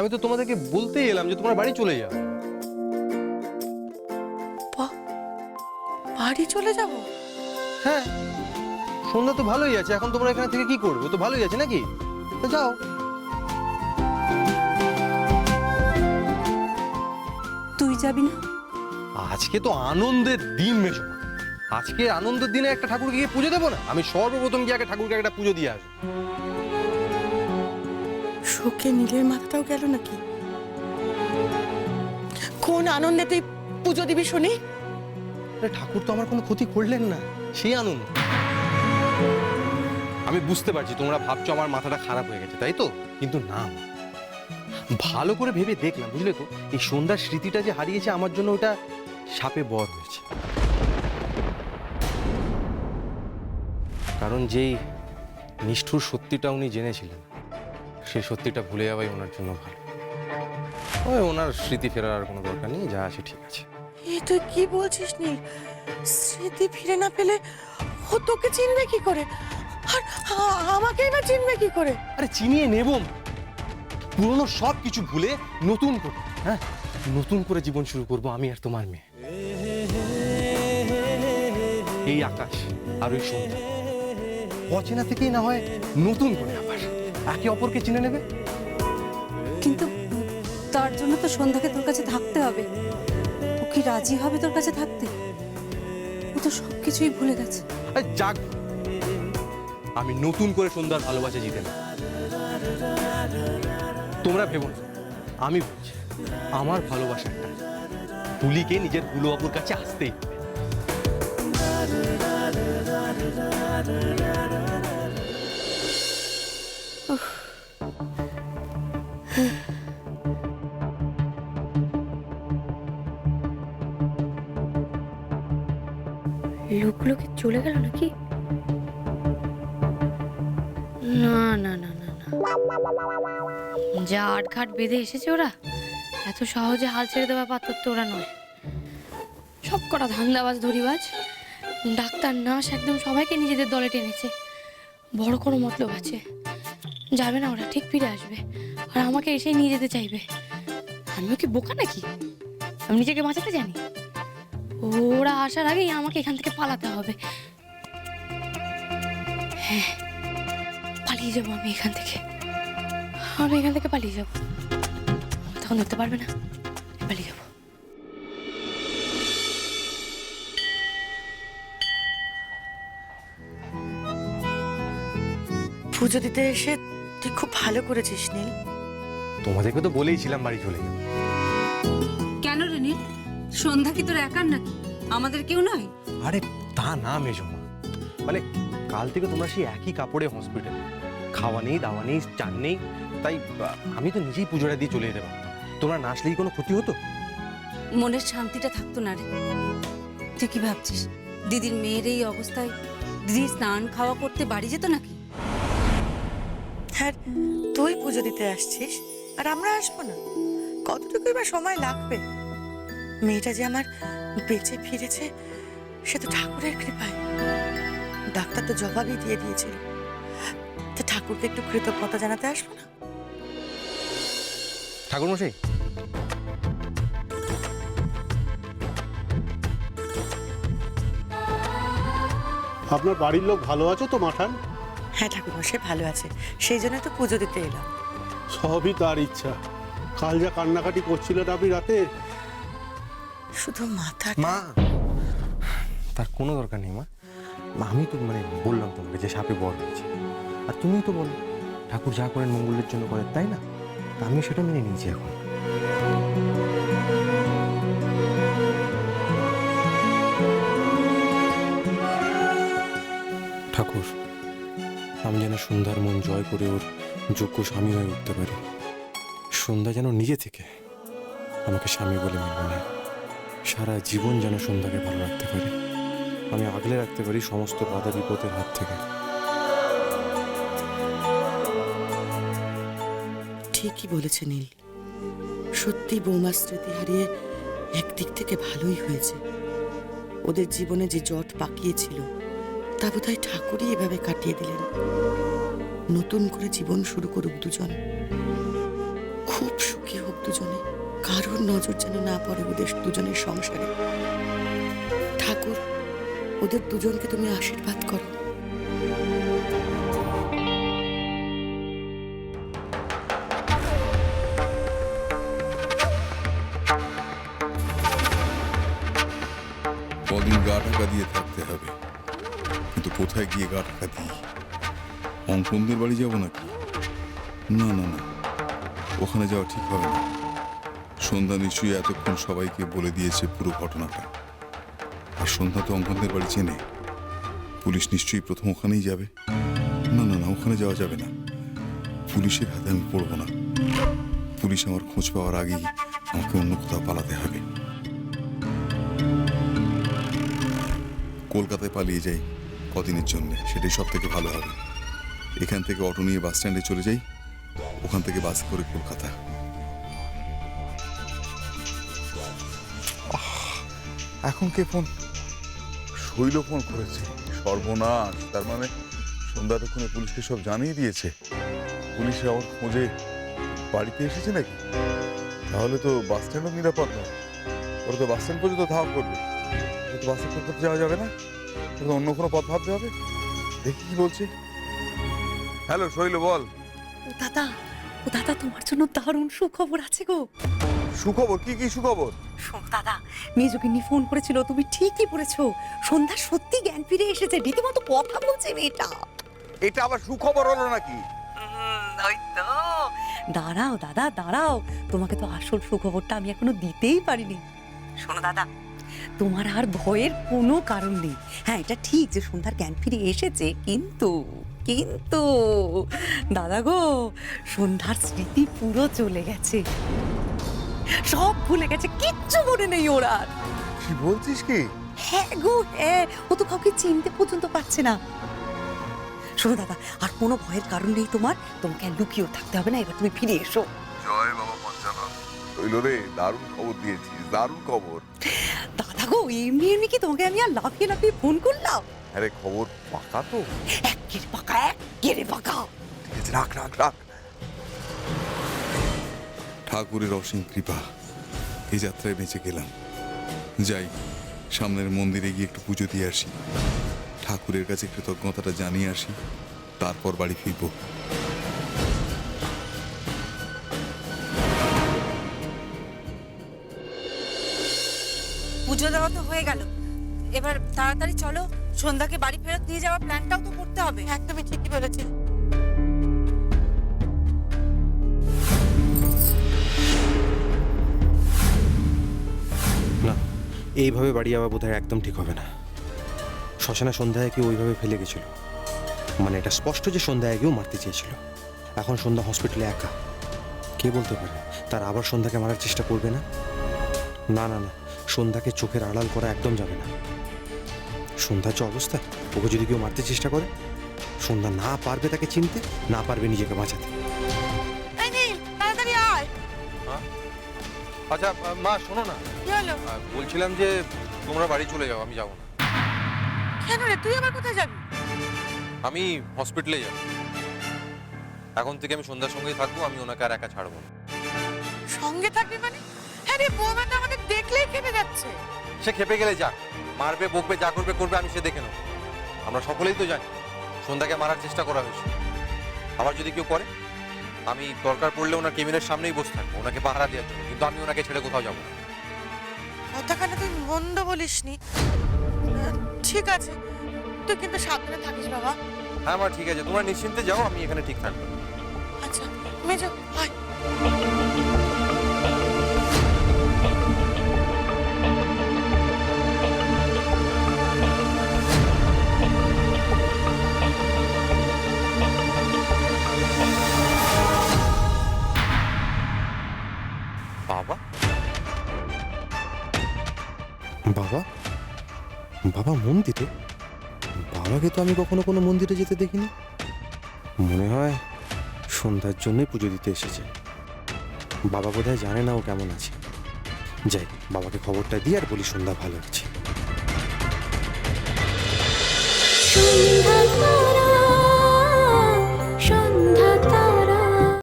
আমি তো তোমাদেরকে বলতেই এলাম যে তোমার বাড়ি চলে যাও। বাড়ি চলে যাব? হ্যাঁ সন্ধ্যা তো ভালোই আছে এখন তোমরা এখানে থেকে কি করবে? তো ভালোই আছে নাকি? তো যাও। তুই যাবি না? আজকে তো আনন্দের দিন মেশো আজকে আনন্দের দিনে একটা ঠাকুরকে গিয়ে পুজো দেবো না? আমি সর্বপ্রথম গিয়ে আগে ঠাকুরকে একটা পুজো দিয়ে আসব। শোকে নীলের মাথাটাও গেল নাকি? কোন আনন্দেতেই পুজো দিবি শুনি? ঠাকুর তো আমার কোনো ক্ষতি করলেন না সেই আনন্দ। আমি বুঝতে পারছি, তোমরা ভাবছ আমার মাথাটা খারাপ হয়ে গেছে, তাই তো? কিন্তু না। ভালো করে ভেবে দেখলাম, বুঝলে তো? এই সন্ধ্যার স্মৃতিটা যে হারিয়েছে, আমার জন্য ওটা সাপে বর হয়েছে। কারণ যেই নিষ্ঠুর সত্যিটা উনি জেনেছিলেন সেই সত্যিটা ভুলে যাওয়াই ওনার জন্য ভালো। ওই ওনার স্মৃতি ফেরার আর কোনো দরকার নেই যা আছে ঠিক আছে। এ তুই কি বলছিস নীল? স্মৃতি ফিরে না পেলে ও তোকে চিনবে কি করে? আর আ- আমাকেই বা চিনবে কি করে? আরে চিনিয়ে নেব। পুরনো সব কিছু ভুলে নতুন করে হ্যাঁ? নতুন করে জীবন শুরু করব আমি আর তোমার মেয়ে। এই আকাশ আর ওই সন্ধ্যা অচেনা থেকেই না হয় নতুন করে আবার একে অপরকে চিনে নেবে? কিন্তু তার জন্য তো সন্ধ্যাকে তোর কাছে থাকতে হবে। ও কি রাজি হবে তোর কাছে থাকতে? ও তো সব কিছুই ভুলে গেছে। যাক। আমি নতুন করে সন্ধ্যার ভালোবাসা জিতে না তোমরা ভেবো না। আমি বলছি আমার ভালোবাসাটা হুলিকে নিজেরগুলো কাছে আসতেই হবে লোকগুলো কি চলে গেল নাকি? না না না না না। যা আটঘাট বেঁধে এসেছে ওরা। এত সহজে হাল ছেড়ে দেওয়া পাত্র তো ওরা নয়। সব কটা ধান্দাবাজ, ধরিবাজ। ডাক্তার, নার্স একদম সবাইকে নিজেদের দলে টেনেছে। বড় কোনো মতলব আছে। যাবে না ওরা, ঠিক ফিরে আসবে। আর আমাকে এসেই নিয়ে যেতে চাইবে। আমিও কি বোকা নাকি? আমি নিজেকে বাঁচাতে জানি? ওরা আসার আগেই আমাকে এখান থেকে পালাতে হবে। হ্যাঁ পালিয়ে যাব আমি এখান থেকে। আমি এখান থেকে পালিয়ে যাব। তখন ধরতে পারবে না পালিয়ে যাব। পুজো দিতে এসে তুই খুব ভালো করেছিস নীল। তোমাদেরকে তো বলেইছিলাম বাড়ি চলে যাও। নীল সন্ধ্যা কি তোর একার নাকি? আমাদের কেউ নয়? আরে তা না মেজমা। মানে কাল থেকে তোমরা সেই একই কাপড়ে হসপিটাল খাওয়া নেই দাওয়া নেই চান নেই। তাই আমি তো নিজেই পুজোটা দিয়ে চলে যেতে পারতাম। তোমরা না আসলেই কোনো ক্ষতি হতো? মনের শান্তিটা থাকতো না রে। তুই কি ভাবছিস? দিদির মেয়ের এই অবস্থায় দিদি স্নান খাওয়া করতে বাড়ি যেত নাকি? হ্যাঁ তুই পুজো দিতে আসছিস আর আমরা আসব না। কতটুকুই বা সময় লাগবে? মেয়েটা যে আমার বেঁচে ফিরেছে সে তো ঠাকুরের কৃপায়। ডাক্তার তো জবাবই দিয়ে দিয়েছিল। তো ঠাকুরকে একটু কৃতজ্ঞতা জানাতে আসব না? ঠাকুরমশাই। আপনার বাড়ির লোক ভালো আছো তো মাঠান? হ্যাঁ ঠাকুর সে ভালো আছে। সেই জন্য তো পুজো দিতে এলাম। সবই তার ইচ্ছা। কাল যা কান্নাকাটি করছিলেন আপনি রাতে শুধু মাথা মা! তার কোনো দরকার নেই মা। আমি তো মানে বললাম তোমাকে যে সাপে বর হয়েছে। আর তুমিও তো বলো ঠাকুর যা করেন মঙ্গলের জন্য করেন তাই না? আমি সেটা মেনে নিয়েছি এখন। ঠাকুর আমি যেন সন্ধ্যার মন জয় করে ওর যোগ্য স্বামী হয়ে উঠতে পারি। সন্ধ্যা যেন নিজে থেকে আমাকে স্বামী বলে মেনে নেয় সারা জীবন যেন সন্ধ্যাকে ভালো রাখতে পারি। আমি আগলে রাখতে পারি সমস্ত বাধা বিপদের হাত থেকে। ঠিকই বলেছে নীল। সত্যি বৌমার স্মৃতি হারিয়ে একদিক থেকে ভালোই হয়েছে। ওদের জীবনে যে জট পাকিয়েছিল, তা বোধহয় ঠাকুরই এভাবে কাটিয়ে দিলেন। নতুন করে জীবন শুরু করুক দুজন। নজর যেন না পড়ে ওদের দুজনের সংসারে। ঠাকুর, ওদের দুজনকে তুমি আশীর্বাদ করো। কদিন গা ঢাকা দিয়ে থাকতে হবে। কিন্তু কোথায় গিয়ে গা ঢাকা দিই? অঙ্কনদের বাড়ি যাব নাকি? না না না। ওখানে যাওয়া ঠিক হবে না। সন্ধ্যা নিশ্চয়ই এতক্ষণ সবাইকে বলে দিয়েছে পুরো ঘটনাটা। আর সন্ধ্যা তো অঙ্কনদের বাড়ি চেনে। পুলিশ নিশ্চয়ই প্রথম ওখানেই যাবে। না না না, ওখানে যাওয়া যাবে না। পুলিশের হাতে আমি পড়ব না। পুলিশ আমার খোঁজ পাওয়ার আগেই আমাকে অন্য কোথাও পালাতে হবে। কলকাতায় পালিয়ে যাই কদিনের জন্য, সেটাই সব থেকে ভালো হবে। এখান থেকে অটো নিয়ে বাস স্ট্যান্ডে চলে যাই। ওখান থেকে বাস করে কলকাতা। এখন কে ফোন? শৈল ফোন করেছে। সর্বনাশ। তার মানে সন্ধ্যা তক্ষণে পুলিশকে সব জানিয়ে দিয়েছে। পুলিশে আমার খোঁজে বাড়িতে এসেছে নাকি? তাহলে তো বাস স্ট্যান্ডও নিরাপদ নয়। ওরা তো বাস স্ট্যান্ড পর্যন্ত ধাওয়া করবে। তো বাসে করতে যাওয়া যাবে না। অন্য কোনো পথ ভাবতে হবে। দেখি কি বলছে। হ্যালো শৈল বল। ও দাদা ও দাদা তোমার জন্য দারুণ সুখবর আছে গো। সুখবর? কি কি সুখবর? শোনো দাদা মেজোগিন্নি ফোন করেছিল তুমি ঠিকই বলেছ। সন্ধ্যা সত্যি জ্ঞান ফিরে এসেছে রীতিমতো কথা বলছে মেয়েটা। এটা আবার সুখবর হলো নাকি? ওই তো। দাঁড়াও দাদা দাঁড়াও। তোমাকে তো আসল সুখবরটা আমি এখনও দিতেই পারিনি। শোনো দাদা তোমার আর ভয়ের কোনো কারণ নেই। হ্যাঁ এটা ঠিক যে সন্ধ্যার জ্ঞান ফিরে এসেছে কিন্তু কিন্তু দাদা গো সন্ধ্যার স্মৃতি পুরো চলে গেছে। সব ভুলে গেছে কিচ্ছু মনে নেই ওর আর। কি বলছিস কি? হ্যাঁ গো হ্যাঁ ও তো কাউকে চিনতে পর্যন্ত পারছে না। শোনো দাদা আর কোনো ভয়ের কারণ নেই তোমার তোমাকে আর লুকিয়েও থাকতে হবে না এবার তুমি ফিরে এসো। জয় বাবা পঞ্চানন শৈল রে দারুণ খবর দিয়েছিস দারুণ খবর। দাদা গো এমনি এমনি কি তোমাকে আমি আর লাফিয়ে লাফিয়ে ফোন করলাম? আরে খবর পাকা তো। এক গেরে পাকা এক গেরে পাকা। ঠিক আছে রাখ রাখ রাখ। ঠাকুরের অসীম কৃপা। এই যাত্রায় বেঁচে গেলাম। যাই সামনের মন্দিরে গিয়ে একটু পুজো দিয়ে আসি। ঠাকুরের কাছে কৃতজ্ঞতাটা জানিয়ে আসি। তারপর বাড়ি ফিরবো। পুজো দেওয়া তো হয়ে গেল। এবার তাড়াতাড়ি চলো সন্ধ্যাকে বাড়ি ফেরত নিয়ে যাওয়ার প্ল্যানটাও তো করতে হবে। একদমই ঠিকই বলেছিস। এইভাবে বাড়ি যাওয়া বোধহয় একদম ঠিক হবে না। শ্মশানে সন্ধ্যায় কেউ ওইভাবে ফেলে গেছিল। মানে এটা স্পষ্ট যে সন্ধ্যায় কেউ মারতে চেয়েছিল। এখন সন্ধ্যা হসপিটালে একা। কে বলতে পারে? তার আবার সন্ধ্যাকে মারার চেষ্টা করবে না? না না না সন্ধ্যাকে চোখের আড়াল করা একদম যাবে না। সন্ধ্যার যে অবস্থা ওকে যদি কেউ মারতে চেষ্টা করে সন্ধ্যা না পারবে তাকে চিনতে না পারবে নিজেকে বাঁচাতে। আচ্ছা মা শোনো না। কি হলো? আহ, বলছিলাম যে তোমরা বাড়ি চলে যাও আমি যাব না। কেন রে তুই আবার কোথায় যাবি? আমি হসপিটালে যাব। এখন থেকে আমি সন্ধ্যার সঙ্গেই থাকব আমি ওনাকে আর একা ছাড়বো না। সঙ্গে থাকবি মানে? হ্যাঁ রে বৌমা তো আমাদের দেখলেই খেপে যাচ্ছে। সে খেপে গেলে যাক মারবে বকবে যা করবে করবে আমি সে দেখে নেব। আমরা সকলেই তো জানি সন্ধ্যাকে মারার চেষ্টা করা হয়েছে। আবার যদি কেউ করে আমি দরকার পড়লে ওনার কেবিনের সামনেই বসে থাকব ওনাকে পাহারা দেওয়ার জন্য। কিন্তু আমি ওনাকে ছেড়ে কোথাও যাব কথাখানে কথাখানা তুই মন্দ বলিসনি। ঠিক আছে। তুই কিন্তু সাবধানে থাকিস বাবা। হ্যাঁ মা ঠিক আছে। তোমরা নিশ্চিন্তে যাও আমি এখানে ঠিক থাকব। আচ্ছা মেজো আয়। বাবা, মন্দিরে? বাবাকে তো আমি কখনো কোনো মন্দিরে যেতে দেখিনি। মনে হয় সন্ধ্যার জন্যই পুজো দিতে এসেছে। বাবা বোধহয় জানে না ও কেমন আছে। যাই, বাবাকে খবরটা দিয়ে আর বলি সন্ধ্যা ভালো আছে